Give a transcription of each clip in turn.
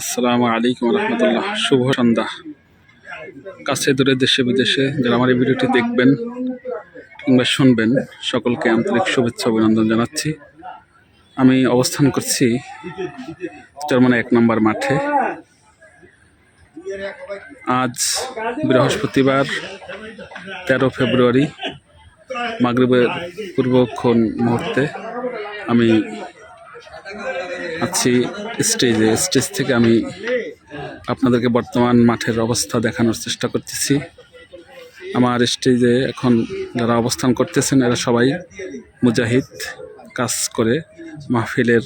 আসসালামু আলাইকুম রহমতুল্লাহ। শুভ সন্ধ্যা। কাছে দূরে দেশে বিদেশে যারা আমার এই ভিডিওটি দেখবেন কিংবা শুনবেন, সকলকে আন্তরিক শুভেচ্ছা অভিনন্দন জানাচ্ছি। আমি অবস্থান করছি চরমানা এক নম্বর মাঠে। আজ বৃহস্পতিবার, তেরো ফেব্রুয়ারি, মাগরিবের পূর্বক্ষণ মুহূর্তে আমি আছি স্টেজে। স্টেজ থেকে আমি আপনাদেরকে বর্তমান মাঠের অবস্থা দেখানোর চেষ্টা করতেছি। আমার স্টেজে এখন যারা অবস্থান করতেছেন, এরা সবাই মুজাহিদ কাজ করে। মাহফিলের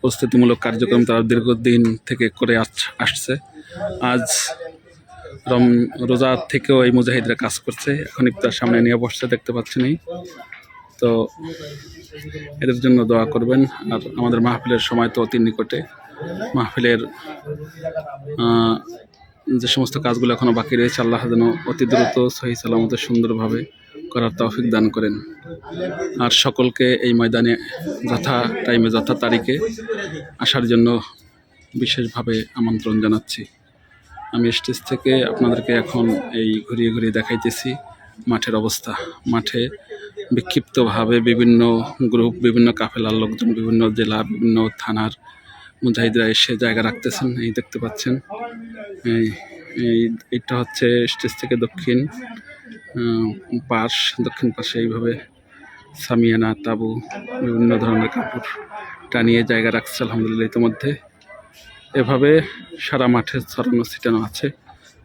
প্রস্তুতিমূলক কার্যক্রম তারা দীর্ঘদিন থেকে করে আস- আসছে। আজ রম, রোজা থেকেও এই মুজাহিদরা কাজ করছে। এখন ইফতার সামনে নিয়ে বসছে, দেখতে পাচ্ছেন তো এদের জন্য দোয়া করবেন। আর আমাদের মাহফিলের সময় তো অতি নিকটে। মাহফিলের যে সমস্ত কাজগুলো এখনও বাকি রয়েছে, আল্লাহ যেন অতি দ্রুত সহি সালামত সুন্দরভাবে করার তৌফিক দান করেন। আর সকলকে এই ময়দানে যথা টাইমে যথা তারিখে আসার জন্য বিশেষভাবে আমন্ত্রণ জানাচ্ছি। আমি স্টেজ থেকে আপনাদেরকে এখন এই ঘুরিয়ে ঘুরিয়ে দেখাইতেছি মাঠের অবস্থা। মাঠে বিক্ষিপ্তভাবে বিভিন্ন গ্রুপ, বিভিন্ন কাফেলার লোকজন, বিভিন্ন জেলা, বিভিন্ন থানার মুজাহিদরা এসে জায়গা রাখতেছেন, এই দেখতে পাচ্ছেন। এই এটা হচ্ছে স্টেজ থেকে দক্ষিণ পাশ, দক্ষিণ পাশে এইভাবে সামিয়ানা, তাবু, বিভিন্ন ধরনের কাপড় টানিয়ে জায়গা রাখছে আলহামদুলিল্লাহ ইতিমধ্যে। এভাবে সারা মাঠে ছড়ানো, ছিটানো আছে,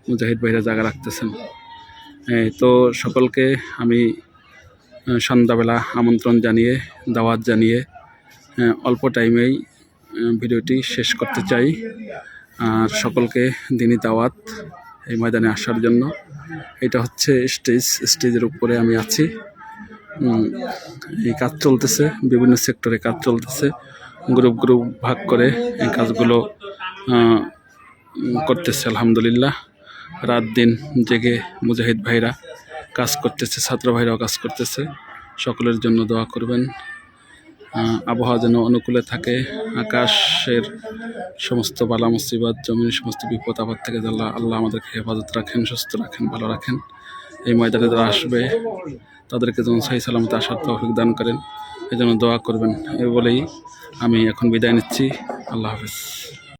মুজাহিদ ভাইরা জায়গা রাখতেছেন। তো সকলকে আমি সন্ধ্যাবেলা আমন্ত্রণ জানিয়ে, দাওয়াত জানিয়ে অল্প টাইমেই ভিডিওটি শেষ করতে চাই। আর সকলকে দিনই দাওয়াত এই ময়দানে আসার জন্য। এটা হচ্ছে স্টেজ, স্টেজের উপরে আমি আছি। এই কাজ চলতেছে, বিভিন্ন সেক্টরে কাজ চলতেছে। গ্রুপ গ্রুপ ভাগ করে এই কাজগুলো করতেছে, আলহামদুলিল্লাহ। রাত দিন জেগে মুজাহিদ ভাইরা। কাজ করতেছে, ছাত্র ভাইরাও কাজ করতেছে। সকলের জন্য দোয়া করবেন। আবহাওয়া যেন অনুকূলে থাকে। আকাশের সমস্ত বালা মুসিবত, জমির সমস্ত বিপদ, আপদ থেকে আল্লাহ আল্লাহ আমাদেরকে হেফাজত রাখেন, সুস্থ রাখেন, ভালো রাখেন। এই ময়দানে যারা আসবে, তাদেরকে যেন সাহি সালামত আসার তৌফিক দান করেন। এই জন্য দোয়া করবেন। এই বলেই আমি এখন বিদায় নিচ্ছি। আল্লাহ হাফিজ।